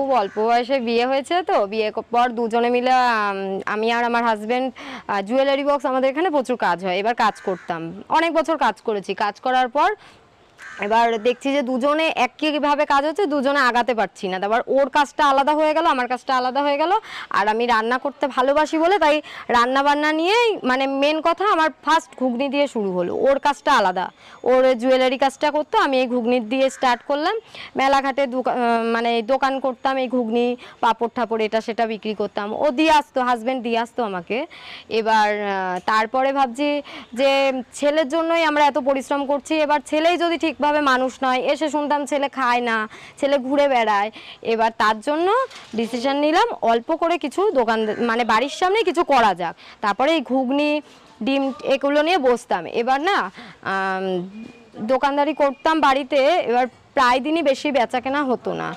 খুব অল্প বয়সে বিয়ে হয়েছে তো, বিয়ে পর দুজনে মিলে, আমি আর আমার হাজব্যান্ড জুয়েলারি বক্স আমাদের এখানে প্রচুর কাজ হয়, এবার কাজ করতাম। অনেক বছর কাজ করেছি। কাজ করার পর এবার দেখছি যে দুজনে একইভাবে কাজ হচ্ছে, দুজনে আগাতে পারছি না। তারপর ওর কাজটা আলাদা হয়ে গেল, আমার কাজটা আলাদা হয়ে গেল। আর আমি রান্না করতে ভালোবাসি বলে তাই রান্না বান্না নিয়েই মানে মেন কথা আমার ফার্স্ট ঘুগনি দিয়ে শুরু হলো। ওর কাজটা আলাদা। ওর জুয়েলারি কাজটা করতো, আমি এই ঘুগনি দিয়ে স্টার্ট করলাম। মেলাঘাটে মানে দোকান করতাম, এই ঘুগনি, পাপড়, ঠাপড়, এটা সেটা বিক্রি করতাম। ও দিয়ে আসতো হাজব্যান্ড দিয়ে আসতো আমাকে। এবার তারপরে ভাবছি যে ছেলের জন্যই আমরা এত পরিশ্রম করছি। এবার ছেলেই যদি ঠিকভাবে মানুষ নয়। এসে শুনতাম ছেলে খায় না, ছেলে ঘুরে বেড়ায়। এবার তার জন্য ডিসিশন নিলাম, অল্প করে কিছু দোকান মানে বাড়ির সামনে কিছু করা যাক। তারপরে এই ঘুগনি, ডিম এগুলো নিয়ে বসতাম। এবার না দোকানদারি করতাম বাড়িতে, এবার প্রায় দিনই বেশি বেচা কেনা হতো না।